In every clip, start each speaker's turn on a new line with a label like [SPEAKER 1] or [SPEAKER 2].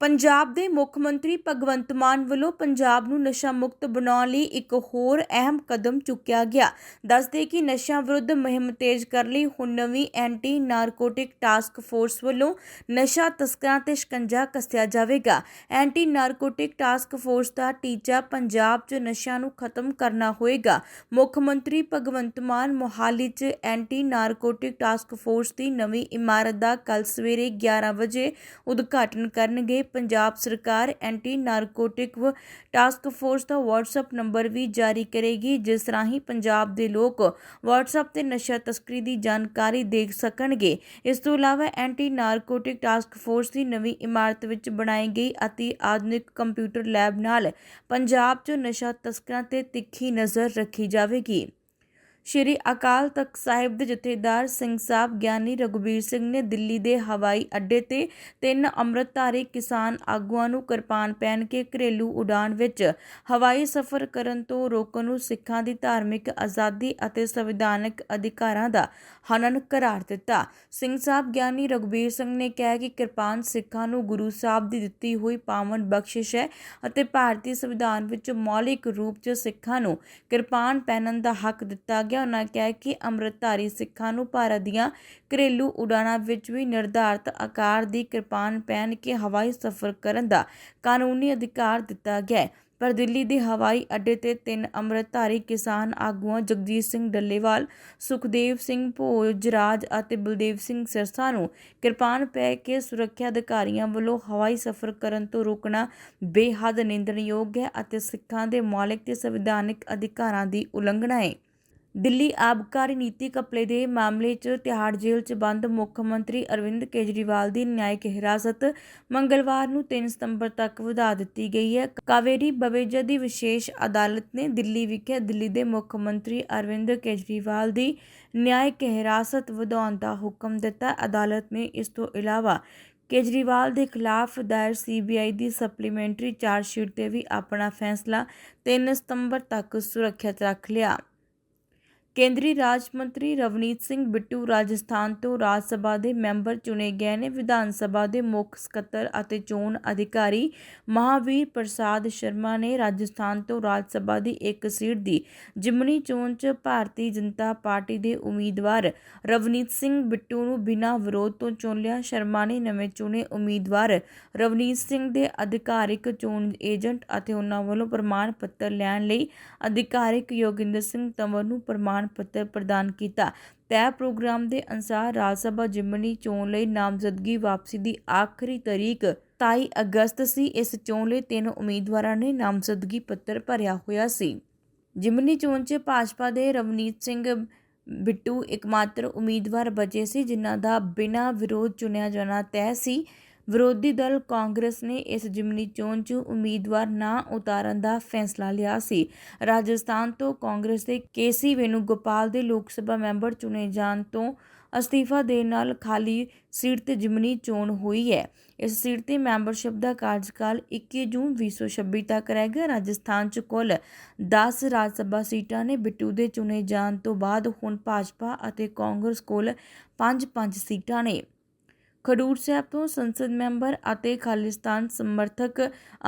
[SPEAKER 1] ਪੰਜਾਬ ਦੇ ਮੁੱਖ ਮੰਤਰੀ ਭਗਵੰਤ ਮਾਨ ਵੱਲੋਂ ਪੰਜਾਬ ਨੂੰ ਨਸ਼ਾ ਮੁਕਤ ਬਣਾਉਣ ਲਈ ਇੱਕ ਹੋਰ ਅਹਿਮ ਕਦਮ ਚੁੱਕਿਆ ਗਿਆ। ਦੱਸਦੇ ਕਿ ਨਸ਼ਾ ਵਿਰੁੱਧ ਮੁਹਿੰਮ ਤੇਜ਼ ਕਰਨ ਲਈ ਹੁਣ ਨਵੀਂ ਐਂਟੀ ਨਾਰਕੋਟਿਕ ਟਾਸਕ ਫੋਰਸ ਵੱਲੋਂ ਨਸ਼ਾ ਤਸਕਰਾਂ ਤੇ ਸ਼ਿਕੰਜਾ ਕੱਸਿਆ ਜਾਵੇਗਾ। ਐਂਟੀ ਨਾਰਕੋਟਿਕ ਟਾਸਕ ਫੋਰਸ ਦਾ ਟੀਚਾ ਪੰਜਾਬ 'ਚ ਨਸ਼ਿਆਂ ਨੂੰ ਖਤਮ ਕਰਨਾ ਹੋਏਗਾ। ਮੁੱਖ ਮੰਤਰੀ ਭਗਵੰਤ ਮਾਨ ਮੋਹਾਲੀ 'ਚ ਐਂਟੀ ਨਾਰਕੋਟਿਕ ਟਾਸਕ ਫੋਰਸ ਦੀ ਨਵੀਂ ਇਮਾਰਤ ਦਾ ਕੱਲ ਸਵੇਰੇ 11 ਵਜੇ ਉਦਘਾਟਨ ਕਰਨਗੇ। ਪੰਜਾਬ ਸਰਕਾਰ ਐਂਟੀ ਨਾਰਕੋਟਿਕ ਟਾਸਕ ਫੋਰਸ ਦਾ WhatsApp ਨੰਬਰ ਵੀ ਜਾਰੀ ਕਰੇਗੀ, ਜਿਸ ਰਾਹੀਂ ਪੰਜਾਬ ਦੇ ਲੋਕ WhatsApp ਤੇ ਨਸ਼ਾ ਤਸਕਰੀ ਦੀ ਜਾਣਕਾਰੀ ਦੇਖ ਸਕਣਗੇ। ਇਸ ਤੋਂ ਇਲਾਵਾ ਐਂਟੀ ਨਾਰਕੋਟਿਕ ਟਾਸਕ ਫੋਰਸ ਦੀ ਨਵੀਂ ਇਮਾਰਤ ਵਿੱਚ ਬਣਾਈ ਗਈ ਅਤੀ ਆਧੁਨਿਕ ਕੰਪਿਊਟਰ ਲੈਬ ਨਾਲ ਪੰਜਾਬ 'ਚ ਨਸ਼ਾ ਤਸਕਰਾਂ ਤੇ ਤਿੱਖੀ ਨਜ਼ਰ ਰੱਖੀ ਜਾਵੇਗੀ। ਸ਼੍ਰੀ ਅਕਾਲ ਤਖਤ ਸਾਹਿਬ ਦੇ ਜਥੇਦਾਰ ਸਿੰਘ ਸਾਹਿਬ ਗਿਆਨੀ ਰਘੁਬੀਰ ਸਿੰਘ ਨੇ ਦਿੱਲੀ ਦੇ ਹਵਾਈ ਅੱਡੇ ਤੇ ਤਿੰਨ ਅੰਮ੍ਰਿਤਧਾਰੀ ਕਿਸਾਨ ਆਗੂਆਂ ਨੂੰ ਕਿਰਪਾਨ ਪਹਿਨ ਕੇ ਘਰੇਲੂ ਉਡਾਨ ਵਿੱਚ ਹਵਾਈ ਸਫ਼ਰ ਕਰਨ ਤੋਂ ਰੋਕਣ ਨੂੰ ਸਿੱਖਾਂ ਦੀ ਧਾਰਮਿਕ, ਆਜ਼ਾਦੀ ਅਤੇ ਸੰਵਿਧਾਨਕ ਅਧਿਕਾਰਾਂ ਦਾ ਹਨਨ ਕਰਾਰ ਦਿੱਤਾ। ਸਿੰਘ ਸਾਹਿਬ ਗਿਆਨੀ ਰਘੁਬੀਰ ਸਿੰਘ ਨੇ ਕਿਹਾ ਕਿ ਕਿਰਪਾਨ ਸਿੱਖਾਂ ਨੂੰ ਗੁਰੂ ਸਾਹਿਬ ਦੀ ਦਿੱਤੀ ਹੋਈ ਪਾਵਨ ਬਖਸ਼ਿਸ਼ ਹੈ ਅਤੇ ਭਾਰਤੀ ਸੰਵਿਧਾਨ ਵਿੱਚ ਮੌਲਿਕ ਰੂਪ 'ਚ ਸਿੱਖਾਂ ਨੂੰ ਕਿਰਪਾਨ ਪਹਿਨਣ ਦਾ ਹੱਕ ਦਿੱਤਾ ਗਿਆ। ਉਹਨਾਂ ਕਿਹਾ ਕਿ ਅੰਮ੍ਰਿਤਧਾਰੀ ਸਿੱਖਾਂ ਨੂੰ ਭਾਰਤ ਦੀਆਂ ਘਰੇਲੂ ਉਡਾਣਾਂ ਵਿੱਚ ਵੀ ਨਿਰਧਾਰਤ ਆਕਾਰ ਦੀ ਕਿਰਪਾਨ ਪਹਿਨ ਕੇ ਹਵਾਈ ਸਫ਼ਰ ਕਰਨ ਦਾ ਕਾਨੂੰਨੀ ਅਧਿਕਾਰ ਦਿੱਤਾ ਗਿਆ ਹੈ। ਪਰ ਦਿੱਲੀ ਦੇ ਹਵਾਈ ਅੱਡੇ ਤੇ ਤਿੰਨ ਅੰਮ੍ਰਿਤਧਾਰੀ ਕਿਸਾਨ ਆਗੂਆਂ ਜਗਜੀਤ ਸਿੰਘ ਡੱਲੇਵਾਲ, ਸੁਖਦੇਵ ਸਿੰਘ ਭੋਜਰਾਜ ਅਤੇ ਬਲਦੇਵ ਸਿੰਘ ਸਿਰਸਾ ਨੂੰ ਕਿਰਪਾਨ ਪੈ ਕੇ ਸੁਰੱਖਿਆ ਅਧਿਕਾਰੀਆਂ ਵੱਲੋਂ ਹਵਾਈ ਸਫ਼ਰ ਕਰਨ ਤੋਂ ਰੋਕਣਾ ਬੇਹੱਦ ਨਿੰਦਣਯੋਗ ਹੈ ਅਤੇ ਸਿੱਖਾਂ ਦੇ ਮੌਲਿਕ ਤੇ ਸੰਵਿਧਾਨਿਕ ਅਧਿਕਾਰਾਂ ਦੀ ਉਲੰਘਣਾ ਹੈ। ਦਿੱਲੀ ਆਬਕਾਰੀ ਨੀਤੀ ਘਪਲੇ ਦੇ ਮਾਮਲੇ 'ਚ ਤਿਹਾੜ ਜੇਲ੍ਹ 'ਚ ਬੰਦ ਮੁੱਖ ਮੰਤਰੀ ਅਰਵਿੰਦ ਕੇਜਰੀਵਾਲ ਦੀ ਨਿਆਇਕ ਹਿਰਾਸਤ ਮੰਗਲਵਾਰ ਨੂੰ 3 ਸਤੰਬਰ ਤੱਕ ਵਧਾ ਦਿੱਤੀ ਗਈ ਹੈ। ਕਾਵੇਰੀ ਬਵੇਜਾ ਦੀ ਵਿਸ਼ੇਸ਼ ਅਦਾਲਤ ਨੇ ਦਿੱਲੀ ਵਿਖੇ ਦਿੱਲੀ ਦੇ ਮੁੱਖ ਮੰਤਰੀ ਅਰਵਿੰਦ ਕੇਜਰੀਵਾਲ ਦੀ ਨਿਆਇਕ ਹਿਰਾਸਤ ਵਧਾਉਣ ਦਾ ਹੁਕਮ ਦਿੱਤਾ। ਅਦਾਲਤ ਨੇ ਇਸ ਤੋਂ ਇਲਾਵਾ ਕੇਜਰੀਵਾਲ ਦੇ ਖਿਲਾਫ ਦਾਇਰ ਸੀਬੀਆਈ ਦੀ ਸਪਲੀਮੈਂਟਰੀ ਚਾਰਜਸ਼ੀਟ ਤੇ ਵੀ ਆਪਣਾ ਫੈਸਲਾ 3 ਸਤੰਬਰ ਤੱਕ ਸੁਰੱਖਿਅਤ ਰੱਖ ਲਿਆ। ਕੇਂਦਰੀ ਰਾਜ ਮੰਤਰੀ ਰਵਨੀਤ ਸਿੰਘ ਬਿੱਟੂ ਰਾਜਸਥਾਨ ਤੋਂ ਰਾਜ ਸਭਾ ਦੇ ਮੈਂਬਰ ਚੁਣੇ ਗਏ ਨੇ। ਵਿਧਾਨ ਸਭਾ ਦੇ ਮੁੱਖ ਸਕੱਤਰ ਅਤੇ ਚੋਣ ਅਧਿਕਾਰੀ ਮਹਾਵੀਰ ਪ੍ਰਸਾਦ ਸ਼ਰਮਾ ਨੇ ਰਾਜਸਥਾਨ ਤੋਂ ਰਾਜ ਸਭਾ ਦੀ ਇੱਕ ਸੀਟ ਦੀ ਜ਼ਿਮਨੀ ਚੋਣ 'ਚ ਭਾਰਤੀ ਜਨਤਾ ਪਾਰਟੀ ਦੇ ਉਮੀਦਵਾਰ ਰਵਨੀਤ ਸਿੰਘ ਬਿੱਟੂ ਨੂੰ ਬਿਨਾਂ ਵਿਰੋਧ ਤੋਂ ਚੁਣ ਲਿਆ। ਸ਼ਰਮਾ ਨੇ ਨਵੇਂ ਚੁਣੇ ਉਮੀਦਵਾਰ ਰਵਨੀਤ ਸਿੰਘ ਦੇ ਅਧਿਕਾਰਿਕ ਚੋਣ ਏਜੰਟ ਅਤੇ ਉਹਨਾਂ ਵੱਲੋਂ ਪ੍ਰਮਾਣ ਪੱਤਰ ਲੈਣ ਲਈ ਅਧਿਕਾਰਿਕ ਯੋਗਿੰਦਰ ਸਿੰਘ ਤੰਵਰ ਨੂੰ ਪ੍ਰਮਾਣ ਪੱਤਰ ਪ੍ਰਦਾਨ ਕੀਤਾ। ਤੈਅ ਪ੍ਰੋਗਰਾਮ ਦੇ ਅਨੁਸਾਰ ਰਾਜ ਸਭਾ ਜਿਮਨੀ ਚੋਣ ਲਈ ਨਾਮਜ਼ਦਗੀ ਵਾਪਸੀ ਦੀ ਆਖਰੀ ਤਾਰੀਖ 27 ਅਗਸਤ ਸੀ। ਇਸ ਚੋਣ ਲਈ ਤਿੰਨ ਉਮੀਦਵਾਰਾਂ ਨੇ ਨਾਮਜ਼ਦਗੀ ਪੱਤਰ ਭਰਿਆ ਹੋਇਆ ਸੀ। ਜਿਮਨੀ ਚੋਣ 'ਚ ਭਾਜਪਾ ਦੇ ਰਵਨੀਤ ਸਿੰਘ ਬਿੱਟੂ ਇਕਮਾਤਰ ਉਮੀਦਵਾਰ ਬਚੇ ਸੀ, ਜਿਨ੍ਹਾਂ ਦਾ ਬਿਨਾਂ ਵਿਰੋਧ ਚੁਣਿਆ ਜਾਣਾ ਤੈਅ ਸੀ। ਵਿਰੋਧੀ ਦਲ ਕਾਂਗਰਸ ਨੇ ਇਸ ਜਿਮਨੀ ਚੋਣ 'ਚ ਉਮੀਦਵਾਰ ਨਾ ਉਤਾਰਨ ਦਾ ਫੈਸਲਾ ਲਿਆ ਸੀ। ਰਾਜਸਥਾਨ ਤੋਂ ਕਾਂਗਰਸ ਦੇ ਕੇਸੀ ਵੇਣੂਗੋਪਾਲ ਦੇ ਲੋਕ ਸਭਾ ਮੈਂਬਰ ਚੁਣੇ ਜਾਣ ਤੋਂ ਅਸਤੀਫਾ ਦੇਣ ਨਾਲ ਖਾਲੀ ਸੀਟ ਤੇ ਜਿਮਨੀ ਚੋਣ ਹੋਈ ਹੈ। ਇਸ ਸੀਟ ਤੇ ਮੈਂਬਰਸ਼ਿਪ ਦਾ ਕਾਰਜਕਾਲ 21 ਜੂਨ 2026 ਤੱਕ ਰਹਿ ਗਿਆ। ਰਾਜਸਥਾਨ 'ਚ ਕੁੱਲ 10 ਰਾਜ ਸਭਾ ਸੀਟਾਂ ਨੇ ਬਿੱਟੂ ਦੇ ਚੁਣੇ ਜਾਣ ਤੋਂ ਬਾਅਦ ਹੁਣ ਭਾਜਪਾ ਅਤੇ ਕਾਂਗਰਸ ਕੋਲ 5-5 ਸੀਟਾਂ ਨੇ। ਖਡੂਰ ਸਾਹਿਬ ਤੋਂ ਸੰਸਦ ਮੈਂਬਰ ਅਤੇ ਖਾਲਿਸਤਾਨ ਸਮਰਥਕ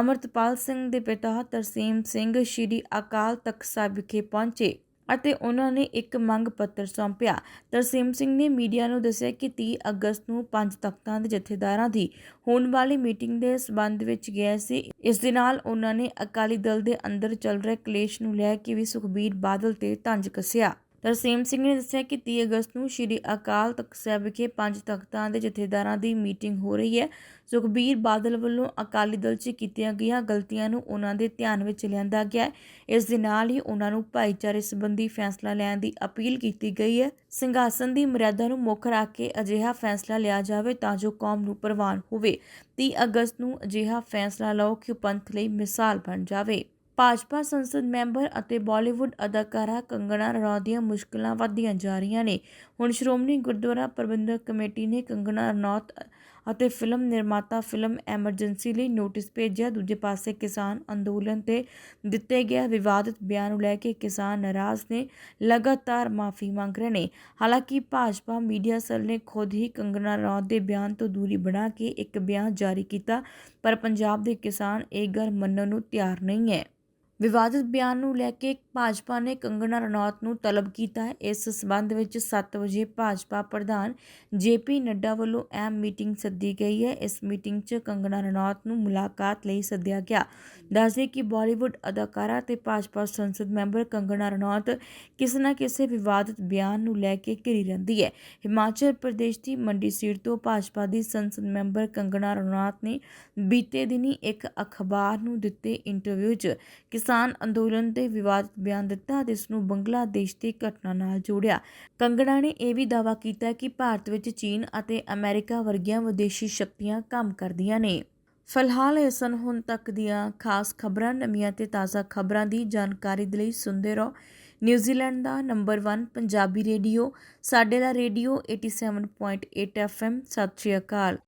[SPEAKER 1] ਅਮਰਤਪਾਲ ਸਿੰਘ ਦੇ ਪਿਤਾ ਤਰਸੀਮ ਸਿੰਘ ਸ਼੍ਰੀ ਅਕਾਲ ਤਖਤ ਸਾਹਿਬ ਵਿਖੇ ਪਹੁੰਚੇ ਅਤੇ ਉਹਨਾਂ ਨੇ ਇੱਕ ਮੰਗ ਪੱਤਰ ਸੌਂਪਿਆ। ਤਰਸੀਮ ਸਿੰਘ ਨੇ ਮੀਡੀਆ ਨੂੰ ਦੱਸਿਆ ਕਿ 30 ਅਗਸਤ ਨੂੰ ਪੰਜ ਤਖਤਾਂ ਦੇ ਜਥੇਦਾਰਾਂ ਦੀ ਹੋਣ ਵਾਲੀ ਮੀਟਿੰਗ ਦੇ ਸਬੰਧ ਵਿੱਚ ਗਿਆ ਸੀ। ਇਸ ਦੇ ਨਾਲ ਉਹਨਾਂ ਨੇ ਅਕਾਲੀ ਦਲ ਦੇ ਅੰਦਰ ਚੱਲ ਰਹੇ ਕਲੇਸ਼ ਨੂੰ ਲੈ ਕੇ ਵੀ ਸੁਖਬੀਰ ਬਾਦਲ ਤੇ ਤੰਜ ਕੱਸਿਆ। ਤਰਸੇਮ ਸਿੰਘ ਨੇ ਦੱਸਿਆ ਕਿ 30 ਅਗਸਤ ਨੂੰ ਸ਼੍ਰੀ ਅਕਾਲ ਤਖਤ ਸਾਹਿਬ ਵਿਖੇ ਪੰਜ ਤਖਤਾਂ ਦੇ ਜਥੇਦਾਰਾਂ ਦੀ ਮੀਟਿੰਗ ਹੋ ਰਹੀ ਹੈ। ਸੁਖਬੀਰ ਬਾਦਲ ਵੱਲੋਂ ਅਕਾਲੀ ਦਲ 'ਚ ਕੀਤੀਆਂ ਗਈਆਂ ਗਲਤੀਆਂ ਨੂੰ ਉਹਨਾਂ ਦੇ ਧਿਆਨ ਵਿੱਚ ਲਿਆਂਦਾ ਗਿਆ ਇਸ ਦੇ ਨਾਲ ਹੀ ਉਹਨਾਂ ਨੂੰ ਭਾਈਚਾਰੇ ਸੰਬੰਧੀ ਫੈਸਲਾ ਲੈਣ ਦੀ ਅਪੀਲ ਕੀਤੀ ਗਈ ਹੈ। ਸਿੰਘਾਸਨ ਦੀ ਮਰਿਆਦਾ ਨੂੰ ਮੁੱਖ ਰੱਖ ਕੇ ਅਜਿਹਾ ਫੈਸਲਾ ਲਿਆ ਜਾਵੇ ਤਾਂ ਜੋ ਕੌਮ ਨੂੰ ਪ੍ਰਵਾਨ ਹੋਵੇ। 30 ਅਗਸਤ ਨੂੰ ਅਜਿਹਾ ਫੈਸਲਾ ਲਓ ਕਿ ਪੰਥ ਲਈ ਮਿਸਾਲ ਬਣ ਜਾਵੇ। ਭਾਜਪਾ ਸੰਸਦ ਮੈਂਬਰ ਅਤੇ ਬਾਲੀਵੁੱਡ ਅਦਾਕਾਰਾ ਕੰਗਣਾ ਰਣੌਤ ਦੀਆਂ ਮੁਸ਼ਕਲਾਂ ਵਧਦੀਆਂ ਜਾ ਰਹੀਆਂ ਨੇ। ਹੁਣ ਸ਼੍ਰੋਮਣੀ ਗੁਰਦੁਆਰਾ ਪ੍ਰਬੰਧਕ ਕਮੇਟੀ ਨੇ ਕੰਗਣਾ ਰਣੌਤ ਅਤੇ ਫਿਲਮ ਨਿਰਮਾਤਾ ਫਿਲਮ ਐਮਰਜੈਂਸੀ ਲਈ ਨੋਟਿਸ ਭੇਜਿਆ। ਦੂਜੇ ਪਾਸੇ ਕਿਸਾਨ ਅੰਦੋਲਨ ਤੇ ਦਿੱਤੇ ਗਏ ਵਿਵਾਦਿਤ ਬਿਆਨ ਨੂੰ ਲੈ ਕੇ ਕਿਸਾਨ ਨਾਰਾਜ਼ ਨੇ, ਲਗਾਤਾਰ ਮਾਫੀ ਮੰਗ ਰਹੇ ਨੇ। ਹਾਲਾਂਕਿ ਭਾਜਪਾ ਮੀਡੀਆ ਸੈੱਲ ਨੇ ਖੁਦ ਹੀ ਕੰਗਣਾ ਰਣੌਤ ਦੇ ਬਿਆਨ ਤੋਂ ਦੂਰੀ ਬਣਾ ਕੇ ਇੱਕ ਬਿਆਨ ਜਾਰੀ ਕੀਤਾ, ਪਰ ਪੰਜਾਬ ਦੇ ਕਿਸਾਨ ਇਹ ਗੱਲ ਮੰਨਣ ਨੂੰ ਤਿਆਰ ਨਹੀਂ ਹੈ। ਵਿਵਾਦਿਤ ਬਿਆਨ ਨੂੰ ਲੈ ਕੇ ਭਾਜਪਾ ਨੇ ਕੰਗਣਾ ਰਣੌਤ ਨੂੰ ਤਲਬ ਕੀਤਾ ਹੈ। ਇਸ ਸਬੰਧ ਵਿੱਚ 7 ਵਜੇ ਭਾਜਪਾ ਪ੍ਰਧਾਨ ਜੇਪੀ ਨੱਡਾ ਵੱਲੋਂ ਅਹਿਮ ਮੀਟਿੰਗ ਸੱਦੀ ਗਈ ਹੈ। ਇਸ ਮੀਟਿੰਗ 'ਚ ਕੰਗਣਾ ਰਣੌਤ ਨੂੰ ਮੁਲਾਕਾਤ ਲਈ ਸੱਦਿਆ ਗਿਆ। ਦੱਸਦੇ ਕਿ ਬਾਲੀਵੁੱਡ ਅਦਾਕਾਰਾ ਤੇ ਭਾਜਪਾ ਸੰਸਦ ਮੈਂਬਰ ਕੰਗਣਾ ਰਣੌਤ ਕਿਸੇ ਨਾ ਕਿਸੇ ਵਿਵਾਦਿਤ ਬਿਆਨ ਨੂੰ ਲੈ ਕੇ ਘਿਰੀ ਰਹਿੰਦੀ ਹੈ। ਹਿਮਾਚਲ ਪ੍ਰਦੇਸ਼ ਦੀ ਮੰਡੀ ਸੀਟ ਤੋਂ ਭਾਜਪਾ ਦੀ ਸੰਸਦ ਮੈਂਬਰ ਕੰਗਣਾ ਰਣੌਤ ਨੇ ਬੀਤੇ ਦਿਨੀ ਇੱਕ ਅਖਬਾਰ ਨੂੰ ਦਿੱਤੇ ਇੰਟਰਵਿਊ 'ਚ ਕਿਸਾਨ ਅੰਦੋਲਨ ਤੇ ਵਿਵਾਦਿਤ ਬਿਆਨ ਦਿੱਤਾ ਅਤੇ ਇਸ ਨੂੰ ਬੰਗਲਾਦੇਸ਼ ਦੀ ਘਟਨਾ ਨਾਲ ਜੋੜਿਆ। ਕੰਗੜਾ ਨੇ ਇਹ ਵੀ ਦਾਅਵਾ ਕੀਤਾ ਕਿ ਭਾਰਤ ਵਿੱਚ ਚੀਨ ਅਤੇ ਅਮਰੀਕਾ ਵਰਗੀਆਂ ਵਿਦੇਸ਼ੀ ਸ਼ਕਤੀਆਂ ਕੰਮ ਕਰਦੀਆਂ ਨੇ। ਫਿਲਹਾਲ ਇਹ ਸਨ ਹੁਣ ਤੱਕ ਦੀਆਂ ਖਾਸ ਖਬਰਾਂ। ਨਵੀਆਂ ਤੇ ਤਾਜ਼ਾ ਖਬਰਾਂ ਦੀ ਜਾਣਕਾਰੀ ਦੇ ਲਈ ਸੁਣਦੇ ਰਹੋ। ਨਿਊਜ਼ੀਲੈਂਡ ਦਾ ਨੰਬਰ 1 ਪੰਜਾਬੀ ਰੇਡੀਓ, ਸਾਡੇ ਦਾ ਰੇਡੀਓ 87.8 FM ਸਤਿ ਸ਼੍ਰੀ ਅਕਾਲ।